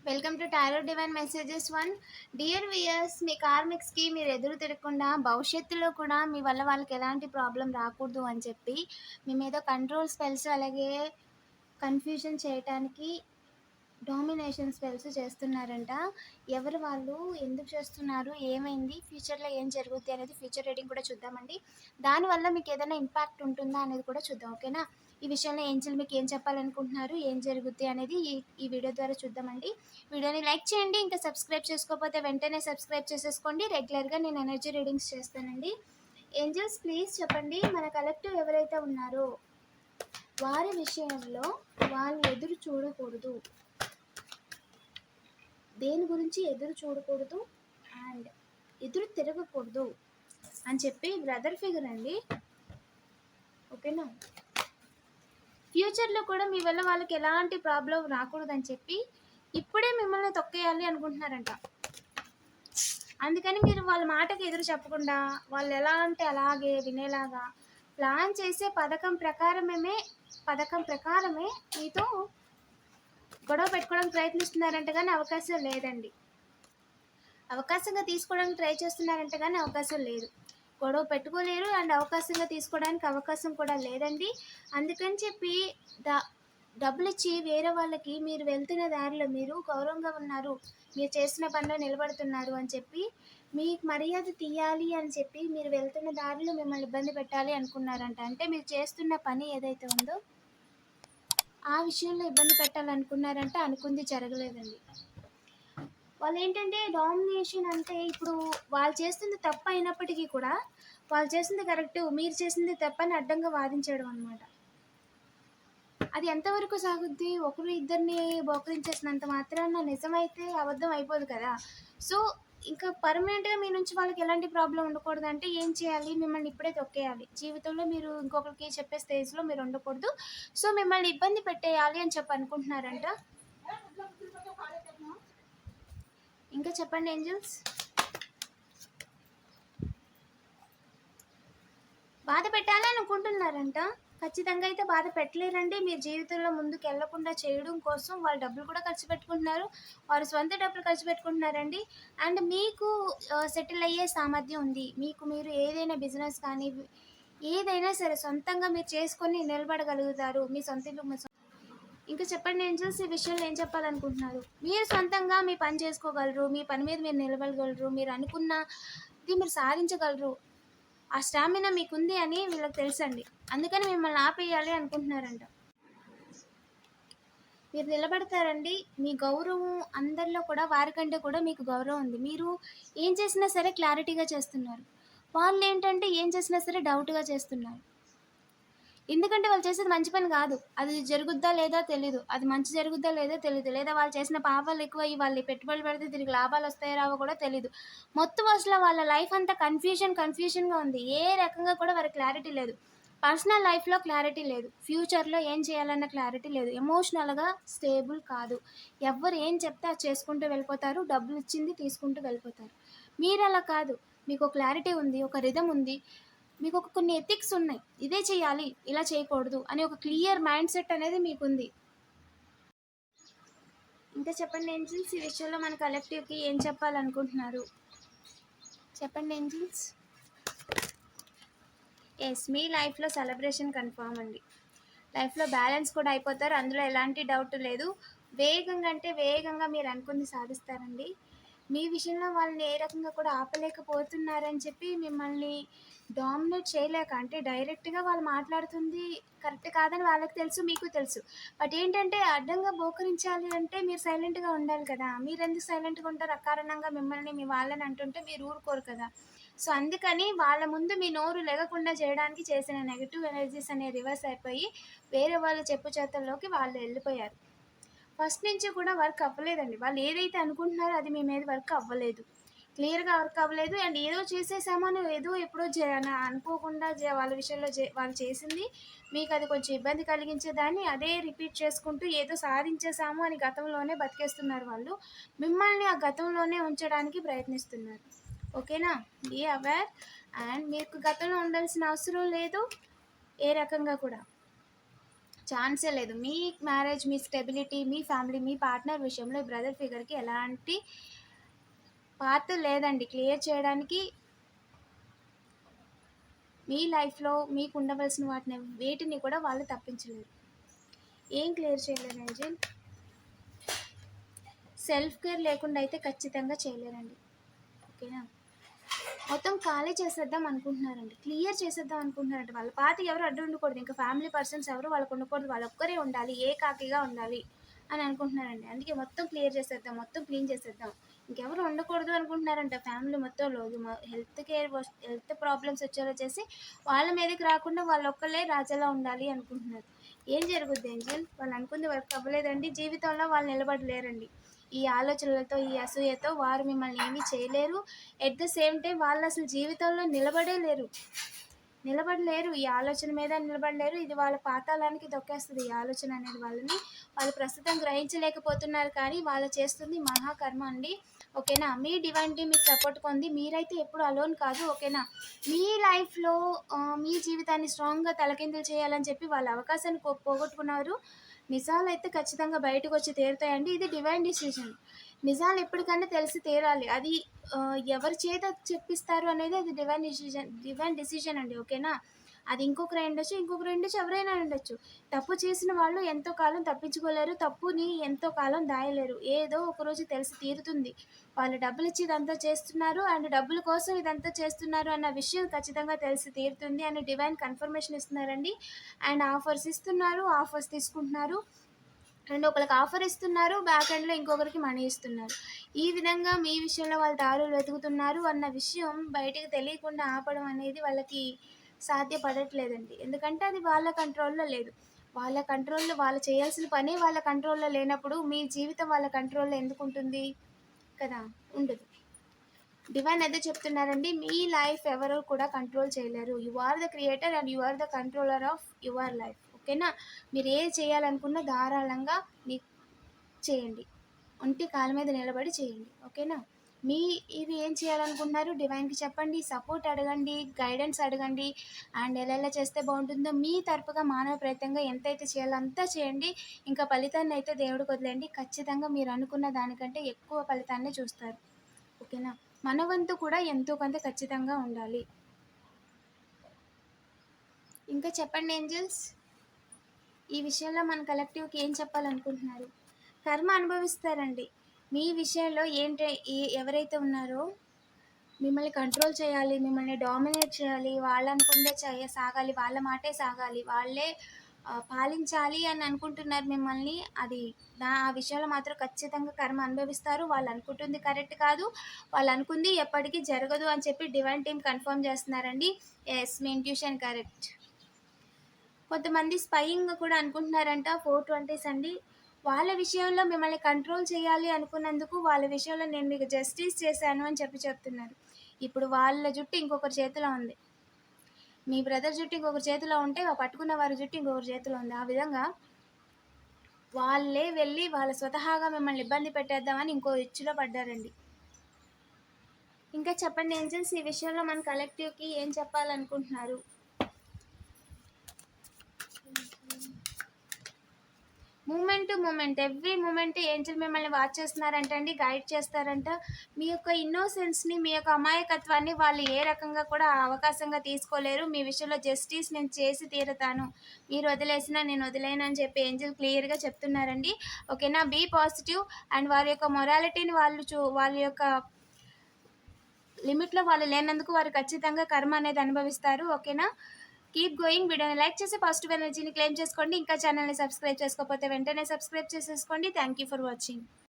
Welcome to tarot divine messages one dear viewers మీ కార్మిక్స్కి మీరు ఎదురు తిరగకుండా భవిష్యత్తులో కూడా మీ వల్ల వాళ్ళకి ఎలాంటి ప్రాబ్లం రాకూడదు అని చెప్పి మీ మీద కంట్రోల్ స్పెల్స్ అలాగే కన్ఫ్యూజన్ చేయటానికి డామినేషన్ స్పెల్స్ చేస్తున్నారంట. ఎవరు వాళ్ళు? ఎందుకు చేస్తున్నారు? ఏమైంది? ఫ్యూచర్లో ఏం జరుగుద్ది అనేది ఫ్యూచర్ రీడింగ్ కూడా చూద్దామండి. దానివల్ల మీకు ఏదైనా ఇంపాక్ట్ ఉంటుందా అనేది కూడా చూద్దాం ఓకేనా? ఈ విషయంలో ఏంజల్ మీకు ఏం చెప్పాలనుకుంటున్నారు? ఏం జరుగుద్ది అనేది ఈ ఈ వీడియో ద్వారా చూద్దామండి. వీడియోని లైక్ చేయండి ఇంకా సబ్స్క్రైబ్ చేసుకోకపోతే వెంటనే సబ్స్క్రైబ్ చేసేసుకోండి. రెగ్యులర్గా నేను ఎనర్జీ రీడింగ్స్ చేస్తానండి. ఏంజల్స్ ప్లీజ్ చెప్పండి మన కలెక్టివ్ ఎవరైతే ఉన్నారో వారి విషయంలో వాళ్ళు ఎదురు చూడకూడదు. దేని గురించి ఎదురు చూడకూడదు అండ్ ఎదురు తిరగకూడదు అని చెప్పి బ్రదర్ ఫిగర్ అండి. ఓకేనా? ఫ్యూచర్లో కూడా మీ వల్ల వాళ్ళకి ఎలాంటి ప్రాబ్లం రాకూడదని చెప్పి ఇప్పుడే మిమ్మల్ని తొక్కేయాలి అనుకుంటున్నారంట. అందుకని మీరు వాళ్ళ మాటకి ఎదురు చెప్పకుండా వాళ్ళు ఎలా అంటే అలాగే వినేలాగా ప్లాన్ చేసే పథకం ప్రకారమే పథకం ప్రకారమే మీతో గొడవ పెట్టుకోవడానికి ప్రయత్నిస్తున్నారంట కానీ అవకాశం లేదండి. అవకాశంగా తీసుకోవడానికి ట్రై చేస్తున్నారంట కానీ అవకాశం లేదు. గొడవ పెట్టుకోలేరు అండ్ అవకాశంగా తీసుకోవడానికి అవకాశం కూడా లేదండి. అందుకని చెప్పి ద డబ్బులు ఇచ్చి వేరే వాళ్ళకి మీరు వెళ్తున్న దారిలో మీరు గౌరవంగా ఉన్నారు మీరు చేసిన పనిలో నిలబడుతున్నారు అని చెప్పి మీకు మర్యాద తీయాలి అని చెప్పి మీరు వెళ్తున్న దారిలో మిమ్మల్ని ఇబ్బంది పెట్టాలి అనుకున్నారంట. అంటే మీరు చేస్తున్న పని ఏదైతే ఉందో ఆ విషయంలో ఇబ్బంది పెట్టాలనుకున్నారంటే అనుకుంది జరగలేదండి. వాళ్ళు ఏంటంటే డామినేషన్ అంటే ఇప్పుడు వాళ్ళు చేస్తుంది తప్పు అయినప్పటికీ కూడా వాళ్ళు చేసింది కరెక్ట్ మీరు చేసింది తప్పని అడ్డంగా వాదించడం అనమాట అది ఎంతవరకు సాగుద్ది? ఒకరు ఇద్దరిని బోకరించేసినంత మాత్రాన నిజమైతే అబద్ధం అయిపోదు కదా. సో ఇంకా పర్మనెంట్గా మీ నుంచి వాళ్ళకి ఎలాంటి ప్రాబ్లం ఉండకూడదు అంటే ఏం చేయాలి? మిమ్మల్ని ఇప్పుడే తొక్కేయాలి. జీవితంలో మీరు ఇంకొకరికి చెప్పే స్టేజ్లో మీరు ఉండకూడదు. సో మిమ్మల్ని ఇబ్బంది పెట్టేయాలి అని చెప్పి అనుకుంటున్నారంట. ఇంకా చెప్పండి ఏంజల్స్? బాధ పెట్టాలి అనుకుంటున్నారంట. ఖచ్చితంగా అయితే బాధ పెట్టలేరండి. మీరు జీవితంలో ముందుకు వెళ్ళకుండా చేయడం కోసం వాళ్ళు డబ్బులు కూడా ఖర్చు పెట్టుకుంటున్నారు. వారు సొంత డబ్బులు ఖర్చు పెట్టుకుంటున్నారండి. అండ్ మీకు సెటిల్ అయ్యే సామర్థ్యం ఉంది. మీకు మీరు ఏదైనా బిజినెస్ కానీ ఏదైనా సరే సొంతంగా మీరు చేసుకొని నిలబడగలుగుతారు. మీ సొంత ఇంకా చెప్పండి ఏంజల్స్ ఈ విషయంలో ఏం చెప్పాలనుకుంటున్నారు? మీరు సొంతంగా మీ పని చేసుకోగలరు. మీ పని మీద మీరు నిలబడగలరు. మీరు అనుకున్నది మీరు సాధించగలరు. ఆ స్టామినా మీకుంది అని వీళ్ళకి తెలుసండి. అందుకని మిమ్మల్ని ఆపేయాలి అనుకుంటున్నారంట. మీరు నిలబడతారండి. మీ గౌరవం అందరిలో కూడా వారికంటే కూడా మీకు గౌరవం ఉంది. మీరు ఏం చేసినా సరే క్లారిటీగా చేస్తున్నారు. వాళ్ళు ఏంటంటే ఏం చేసినా సరే డౌట్గా చేస్తున్నారు. ఎందుకంటే వాళ్ళు చేసేది మంచి పని కాదు. అది జరుగుద్దా లేదా తెలీదు. అది మంచి జరుగుద్దా లేదో తెలియదు లేదా వాళ్ళు చేసిన పాపాలు ఎక్కువ వాళ్ళు పెట్టుబడులు పెడితే తిరిగి లాభాలు వస్తాయో రావో కూడా తెలియదు మొత్తం అసలు వాళ్ళ లైఫ్ అంతా కన్ఫ్యూజన్ కన్ఫ్యూజన్గా ఉంది. ఏ రకంగా కూడా వారి క్లారిటీ లేదు. పర్సనల్ లైఫ్లో క్లారిటీ లేదు. ఫ్యూచర్లో ఏం చేయాలన్న క్లారిటీ లేదు. ఎమోషనల్గా స్టేబుల్ కాదు. ఎవరు ఏం చెప్తే అది చేసుకుంటూ వెళ్ళిపోతారు. డబ్బులు ఇచ్చింది తీసుకుంటూ వెళ్ళిపోతారు. మీరు అలా కాదు. మీకు క్లారిటీ ఉంది ఒక రిధం ఉంది. మీకు ఒక కొన్ని ఎథిక్స్ ఉన్నాయి. ఇదే చేయాలి ఇలా చేయకూడదు అని ఒక క్లియర్ మైండ్ సెట్ అనేది మీకుంది. ఇంకా చెప్పండి ఏంజిల్స్ ఈ విషయంలో మన కలెక్టివ్కి ఏం చెప్పాలనుకుంటున్నారు? చెప్పండి ఏంజిల్స్. ఎస్ మీ లైఫ్లో సెలబ్రేషన్ కన్ఫామ్ అండి. లైఫ్లో బ్యాలెన్స్ కూడా అయిపోతారు. అందులో ఎలాంటి డౌట్ లేదు. వేగంగా అంటే వేగంగా మీరు అనుకుంది సాధిస్తారండి. మీ విషయంలో వాళ్ళని ఏ రకంగా కూడా ఆపలేకపోతున్నారని చెప్పి మిమ్మల్ని డామినేట్ చేయలేక అంటే డైరెక్ట్గా వాళ్ళు మాట్లాడుతుంది కరెక్ట్ కాదని వాళ్ళకి తెలుసు మీకు తెలుసు. బట్ ఏంటంటే అడ్డంగా బోకరించాలి అంటే మీరు సైలెంట్గా ఉండాలి కదా. మీరు ఎందుకు సైలెంట్గా ఉంటారు? అకారణంగా మిమ్మల్ని మీ వాళ్ళని అంటుంటే మీరు ఊరుకోరు కదా. సో అందుకని వాళ్ళ ముందు మీ నోరు లేకుండా చేయడానికి చేసిన నెగిటివ్ ఎనర్జీస్ అనేవి రివర్స్ అయిపోయి వేరే వాళ్ళ చెప్పు చేతల్లోకి వాళ్ళు వెళ్ళిపోయారు. ఫస్ట్ నుంచి కూడా వర్క్ అవ్వలేదండి. వాళ్ళు ఏదైతే అనుకుంటున్నారో అది మీ మీద వర్క్ అవ్వలేదు. క్లియర్గా వర్క్ అవ్వలేదు. అండ్ ఏదో చేసేసామని ఏదో ఎప్పుడో అనుకోకుండా వాళ్ళ విషయంలో వాళ్ళు చేసింది. మీకు అది కొంచెం ఇబ్బంది కలిగించేదాన్ని. అదే రిపీట్ చేసుకుంటూ ఏదో సాధించేసాము అని గతంలోనే బతికేస్తున్నారు వాళ్ళు. మిమ్మల్ని ఆ గతంలోనే ఉంచడానికి ప్రయత్నిస్తున్నారు. ఓకేనా? Be aware. అండ్ మీకు గతంలో ఉండాల్సిన అవసరం లేదు. ఏ రకంగా కూడా. ఛాన్సే లేదు. మీ మ్యారేజ్ మీ స్టెబిలిటీ మీ ఫ్యామిలీ మీ పార్ట్నర్ విషయంలో ఈ బ్రదర్ ఫిగర్కి ఎలాంటి పాత్ లేదండి. క్లియర్ చేయడానికి మీ లైఫ్లో మీకు ఉండవలసిన వాటిని వేటిని కూడా వాళ్ళు తప్పించలేరు. ఏం క్లియర్ చేయలేరు ఏంజల్ సెల్ఫ్ కేర్ లేకుండా అయితే ఖచ్చితంగా చేయలేరండి. ఓకేనా? మొత్తం ఖాళీ చేసేద్దాం అనుకుంటున్నారండి. క్లియర్ చేసేద్దాం అనుకుంటున్నారండి వాళ్ళ. పాత ఎవరు అడ్డు ఉండకూడదు. ఇంకా ఫ్యామిలీ పర్సన్స్ ఎవరు వాళ్ళకు ఉండకూడదు. వాళ్ళు ఒక్కరే ఉండాలి. ఏ కాకిగా ఉండాలి అని అనుకుంటున్నారండి. అందుకే మొత్తం క్లియర్ చేసేద్దాం. మొత్తం క్లీన్ చేసేద్దాం. ఇంకెవరు ఉండకూడదు అనుకుంటున్నారంట. ఫ్యామిలీ మొత్తంలో హెల్త్ కేర్ హెల్త్ ప్రాబ్లమ్స్ వచ్చేలా చేసి వాళ్ళ మీదకి రాకుండా వాళ్ళు ఒక్కళ్ళే రాజాలా ఉండాలి అనుకుంటున్నారు. ఏం జరుగుద్ది ఏంజల్ వాళ్ళు అనుకుంది వర్క్ అవ్వలేదండి. జీవితంలో వాళ్ళు నిలబడలేరండి. ఈ ఆలోచనలతో ఈ అసూయతో వారు మిమ్మల్ని ఏమీ చేయలేరు. ఎట్ ద సేమ్ టైం వాళ్ళు అసలు జీవితంలో నిలబడే లేరు నిలబడలేరు. ఈ ఆలోచన మీద నిలబడలేరు. ఇది వాళ్ళ పాతాళానికి దొక్కేస్తుంది. ఈ ఆలోచన అనేది వాళ్ళని వాళ్ళు ప్రస్తుతం గ్రహించలేకపోతున్నారు కానీ వాళ్ళు చేస్తుంది మహాకర్మ అండి. ఓకేనా? మీ డివైన్టీ మీకు సపోర్ట్ పొంది మీరైతే ఎప్పుడు అలోన్ కాదు. ఓకేనా? మీ లైఫ్లో మీ జీవితాన్ని స్ట్రాంగ్గా తలకిందులు చేయాలని చెప్పి వాళ్ళ అవకాశాన్ని పోగొట్టుకున్నారు నిజాలు అయితే ఖచ్చితంగా బయటకు వచ్చి తీరుతాయండి. ఇది డివైన్ డిసిజన్ నిజాలు ఎప్పటికైనా తెలిసి తీరాలి. అది ఎవరి చేత చెప్పిస్తారు అనేది అది డివైన్ డిసిజన్ డివైన్ డిసిజన్ అండి. ఓకేనా? అది ఇంకొకరు ఉండొచ్చు ఇంకొకరు ఉండొచ్చు ఎవరైనా ఉండొచ్చు. తప్పు చేసిన వాళ్ళు ఎంతో కాలం తప్పించుకోలేరు తప్పుని ఎంతో కాలం దాయలేరు. ఏదో ఒకరోజు తెలిసి తీరుతుంది. వాళ్ళు డబ్బులు ఇచ్చి ఇదంతా చేస్తున్నారు అండ్ డబ్బుల కోసం ఇదంతా చేస్తున్నారు అన్న విషయం ఖచ్చితంగా తెలిసి తీరుతుంది అని డివైన్ కన్ఫర్మేషన్ ఇస్తున్నారండి. అండ్ ఆఫర్స్ ఇస్తున్నారు ఆఫర్స్ తీసుకుంటున్నారు. అండ్ ఒకరికి ఆఫర్ ఇస్తున్నారు బ్యాక్ ఎండ్లో ఇంకొకరికి మనీ ఇస్తున్నారు. ఈ విధంగా మీ విషయంలో వాళ్ళు దారులు వెతుకుతున్నారు అన్న విషయం బయటకు తెలియకుండా ఆపడం అనేది వాళ్ళకి సాధ్యపడట్లేదండి. ఎందుకంటే అది వాళ్ళ కంట్రోల్లో లేదు. వాళ్ళ కంట్రోల్లో వాళ్ళు చేయాల్సిన పని వాళ్ళ కంట్రోల్లో లేనప్పుడు మీ జీవితం వాళ్ళ కంట్రోల్లో ఎందుకు ఉంటుంది కదా ఉండదు. డివైన్ అయితే చెప్తున్నారండి మీ లైఫ్ ఎవరు కూడా కంట్రోల్ చేయలేరు. You are the creator and you are the controller of your life. ఓకేనా? మీరు ఏది చేయాలనుకున్నా ధారాళంగా మీ చేయండి. ఒంటి కాళ్ళ మీద నిలబడి చేయండి. ఓకేనా? మీ ఇది ఏం చేయాలనుకుంటున్నారు? డివైన్కి చెప్పండి సపోర్ట్ అడగండి గైడెన్స్ అడగండి. అండ్ ఎలా ఎలా చేస్తే బాగుంటుందో మీ తరపుగా మానవ ప్రయత్నంగా ఎంతైతే చేయాలో అంతా చేయండి. ఇంకా ఫలితాన్ని అయితే దేవుడికి వదిలేండి ఖచ్చితంగా మీరు అనుకున్న దానికంటే ఎక్కువ ఫలితాన్ని చూస్తారు. ఓకేనా? మన వంతు కూడా ఎంతో కొంత ఖచ్చితంగా ఉండాలి. ఇంకా చెప్పండి ఏంజల్స్? ఈ విషయంలో మన కలెక్టివ్కి ఏం చెప్పాలనుకుంటున్నారు? కర్మ అనుభవిస్తారండి. మీ విషయంలో ఏంటి? ఎవరైతే ఉన్నారో మిమ్మల్ని కంట్రోల్ చేయాలి మిమ్మల్ని డామినేట్ చేయాలి వాళ్ళు అనుకుందే చేయ సాగాలి వాళ్ళ మాటే సాగాలి వాళ్ళే పాలించాలి అని అనుకుంటున్నారు మిమ్మల్ని అది నా ఆ విషయంలో మాత్రం ఖచ్చితంగా కర్మ అనుభవిస్తారు. వాళ్ళు అనుకుంటుంది కరెక్ట్ కాదు. వాళ్ళు అనుకుంది ఎప్పటికీ జరగదు అని చెప్పి డివైన్ టీమ్ కన్ఫర్మ్ చేస్తున్నారండి. ఎస్ మీ ఇంట్యూషన్ కరెక్ట్ కొంతమంది స్పయింగ్ కూడా అనుకుంటున్నారంట ఫోర్ ట్వంటీస్ అండి. వాళ్ళ విషయంలో మిమ్మల్ని కంట్రోల్ చేయాలి అనుకున్నందుకు వాళ్ళ విషయంలో నేను మీకు జస్టిస్ చేశాను అని చెప్పి చెప్తున్నారు. ఇప్పుడు వాళ్ళ జుట్టు ఇంకొకరి చేతిలో ఉంది. మీ బ్రదర్ జుట్టు ఇంకొకరి చేతిలో ఉంటే పట్టుకున్న వారి జుట్టు ఇంకొకరి చేతిలో ఉంది. ఆ విధంగా వాళ్ళే వెళ్ళి వాళ్ళ స్వతహాగా మిమ్మల్ని ఇబ్బంది పెట్టేద్దామని ఇంకో ఇచ్చులో పడ్డారండి. ఇంకా చెప్పండి ఏంజల్స్ ఈ విషయంలో మన కలెక్టివ్కి ఏం చెప్పాలనుకుంటున్నారు? Moment to moment every moment angel మిమ్మల్ని వాచ్ చేస్తున్నారంట అండి గైడ్ చేస్తారంట. మీ యొక్క ఇన్నోసెన్స్ని మీ యొక్క అమాయకత్వాన్ని వాళ్ళు ఏ రకంగా కూడా అవకాశంగా తీసుకోలేరు. మీ విషయంలో జస్టిస్ నేను చేసి తీరుతాను. మీరు వదిలేసినా నేను వదిలేను అని చెప్పి ఏంజల్ క్లియర్గా చెప్తున్నారండి. ఓకేనా? బీ పాజిటివ్ అండ్ వారి యొక్క మొరాలిటీని వాళ్ళు చూ వాళ్ళ యొక్క లిమిట్లో వాళ్ళు లేనందుకు వారు ఖచ్చితంగా కర్మ అనేది అనుభవిస్తారు. ఓకేనా? కీప్ గోయింగ్ వీడియోని లైక్ చేసి పాజిటివ్ ఎనర్జీని క్లెయిమ్ చేసుకోండి. ఇంకా ఛానల్ని సబ్స్క్రైబ్ చేసుకోకపోతే వెంటనే సబ్స్క్రైబ్ చేసేసుకోండి. Thank you for watching